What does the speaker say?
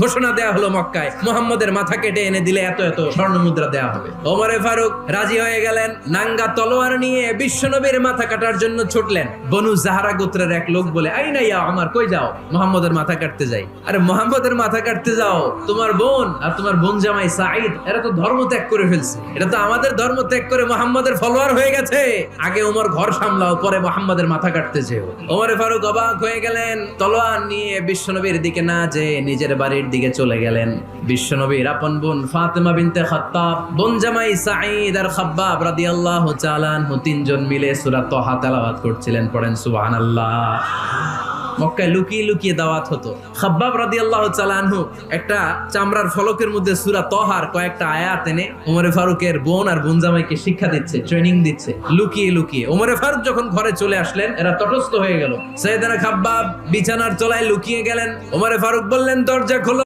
ঘোষণা দেয়া হলো মক্কায়। মোহাম্মদের মাথা কেটে এনে দিলে এত এত স্বর্ণ মুদ্রা দেয়া হবে। ওমরে ফারুক রাজি হয়ে গেলেন, নাঙ্গা তলোয়ার নিয়ে বিশ্বনবীর মাথা কাটার জন্য ছুটলেন। বনু জাহারা গোত্রের এক লোক বলে, আই না ইয়া আমার কই যাও? মোহাম্মদের মাথা কাটতে যাই। আরে, মোহাম্মদের মাথা কাটতে যাও? তোমার বোন আর তোমার বোন জামাই সাঈদ, এরা তো ধর্ম ত্যাগ করে ফেলছে। এটা তো আমাদের ধর্ম ত্যাগ করে মোহাম্মদের ফলোয়ার হয়ে গেছে। আগে ওমর ঘর সামলাও, পরে মোহাম্মদের মাথা কাটতে যেও। ওমরে ফারুক অবাক হয়ে গেলেন, তলোয়ার নিয়ে বিশ্বনবীর দিকে না যে নিজের বাড়ির দিকে চলে গেলেন। বিশ্বনবীর আপন বোন ফাতেমা বিনতে খাত্তাব, বোন জামাই সাঈদ আর খাব্বাব রাদিয়াল্লাহু তাআলা তিনজন মিলে সূরা তহা তেলাওয়াত করছিলেন, পড়েন সুবহানাল্লাহ। মক্কায় লুকিয়ে লুকিয়ে দাওয়াত হতো। খাব্বাব রাদি আল্লাহ চালানহু একটা চামড়ার ফলকের মধ্যে সুরা তহার কয়েকটা আয়াত এনে ওমরে ফারুকের বোন আর বোন জামাইকে শিক্ষা দিচ্ছে ট্রেনিং দিচ্ছে, লুকিয়ে লুকিয়ে। ওমরে ফারুক যখন ঘরে চলে আসলেন, এরা তটস্থ হয়ে গেল। সৈয়দানা খাব্বাব বিছানার চলায় লুকিয়ে গেলেন। ওমরে ফারুক বললেন, দরজা খোলো।